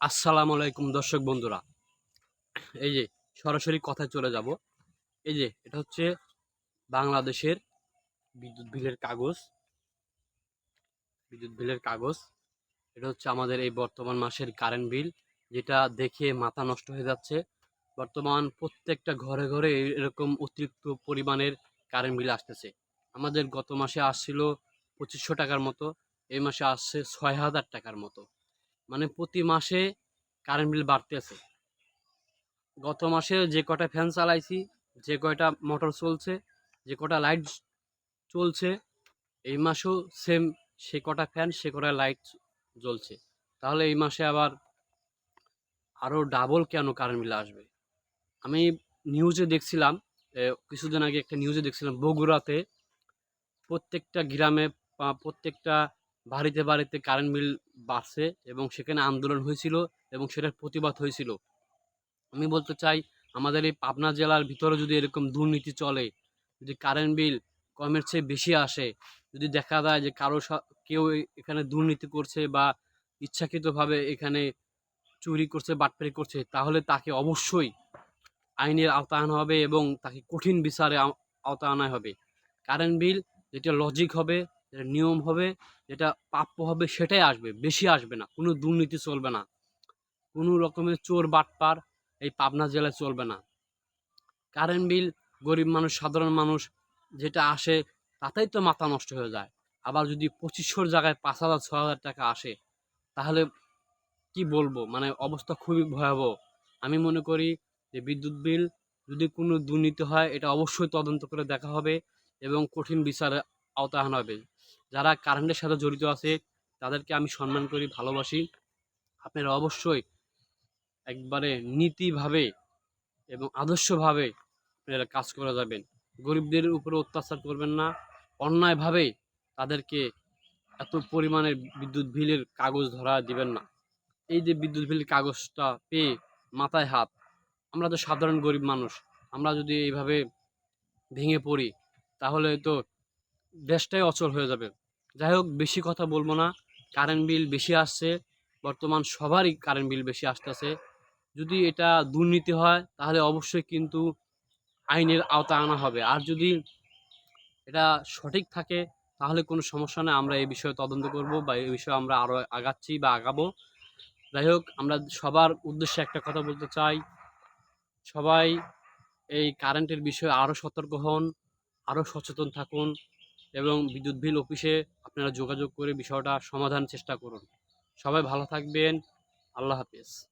আসসালামু আলাইকুম দর্শক বন্ধুরা। এই যে সরাসরি কথায় চলে যাব। এই যে এটা হচ্ছে বাংলাদেশের বিদ্যুৎ বিলের কাগজ। বিদ্যুৎ বিলের কাগজ। এটা হচ্ছে আমাদের এই বর্তমান মাসের কারেন্ট বিল যেটা দেখে মাথা নষ্ট হয়ে যাচ্ছে। বর্তমান প্রত্যেকটা ঘরে ঘরে এরকম অতিরিক্ত পরিমাণের কারেন্ট বিল আসতেছে। আমাদের গত মাসে আসছিল পঁচিশশো টাকার মতো, এই মাসে আসছে ছয় হাজার টাকার মতো। মানে প্রতি মাসে কারেন্ট বিল বাড়তেছে। গত মাসে যে কটা ফ্যান চালাইছি, যে কয়টা মোটর চলছে, যে কটা লাইট চলছে, এই মাসেও সেম সে কটা ফ্যান সে কটা লাইট জ্বলছে। তাহলে এই মাসে আবার আরও ডাবল কেন কারেন্ট বিল আসবে? আমি নিউজে দেখছিলাম কিছুদিন আগে একটা নিউজে দেখছিলাম, বগুড়াতে প্রত্যেকটা গ্রামে প্রত্যেকটা বাড়িতে বাড়িতে কারেন্ট বিল বাড়ছে এবং সেখানে আন্দোলন হয়েছিল এবং সেটার প্রতিবাদ হয়েছিল। আমি বলতে চাই, আমাদের এই পাবনা জেলার ভিতরে যদি এরকম দুর্নীতি চলে, যদি কারেন্ট বিল কমের চেয়ে বেশি আসে, যদি দেখা যায় যে কারও কেউ এখানে দুর্নীতি করছে বা ইচ্ছাকৃতভাবে এখানে চুরি করছে, বাটপারি করছে, তাহলে তাকে অবশ্যই আইনের আওতায় আনা হবে এবং তাকে কঠিন বিচারে আও- আওতায় আনা হবে। কারেন্ট বিল যেটা লজিক হবে, যেটা নিয়ম হবে, যেটা প্রাপ্য হবে সেটাই আসবে, বেশি আসবে না, কোনো দুর্নীতি চলবে না। কোনো রকমের চোর বাটপার এই পাবনা জেলায় চলবে না। কারেন্ট বিল গরিব মানুষ, সাধারণ মানুষ যেটা আসে তাতেই তো মাথা নষ্ট হয়ে যায়। আবার যদি পঁচিশশোর জায়গায় পাঁচ হাজার, ছ হাজার টাকা আসে, তাহলে কি বলব? মানে অবস্থা খুবই ভয়াবহ। আমি মনে করি যে বিদ্যুৎ বিল যদি কোনো দুর্নীতি হয়, এটা অবশ্যই তদন্ত করে দেখা হবে। এবং কঠিন বিচারে আওতায় আনা হবে। যারা কারেন্টের সাথে জড়িত আছে, তাদেরকে আমি সম্মান করি, ভালোবাসি। আপনারা অবশ্যই একবারে নীতিভাবে এবং আদর্শভাবে আপনারা কাজ করে যাবেন। গরিবদের উপরে অত্যাচার করবেন না। অন্যায়ভাবে তাদেরকে এত পরিমাণের বিদ্যুৎ বিলের কাগজ ধরা দিবেন না। এই যে বিদ্যুৎ বিলের কাগজটা পেয়ে মাথায় হাত, আমরা তো সাধারণ গরিব মানুষ। আমরা যদি এইভাবে ভেঙে পড়ি তাহলে তো দেশটাই অচল হয়ে যাবে। যাই হোক, বেশি কথা বলব না। কারেন্ট বিল বেশি আসছে, বর্তমান সবারই কারেন্ট বিল বেশি আসতেছে। যদি এটা দুর্নীতি হয়, তাহলে অবশ্যই কিন্তু আইনের আওতা আনা হবে। আর যদি এটা সঠিক থাকে, তাহলে কোনো সমস্যা নেই। আমরা এই বিষয়ে তদন্ত করব বা এই বিষয়ে আমরা আরও আগাচ্ছি বা আগাবো। যাই হোক, আমরা সবার উদ্দেশ্যে একটা কথা বলতে চাই। সবাই এই কারেন্টের বিষয়ে আরও সতর্ক হন। আরও সচেতন থাকুন এবং বিদ্যুৎ বিল অফিসে আপনারা যোগাযোগ করে বিষয়টা সমাধান চেষ্টা করুন। সবাই ভালো থাকবেন। আল্লাহ হাফিজ।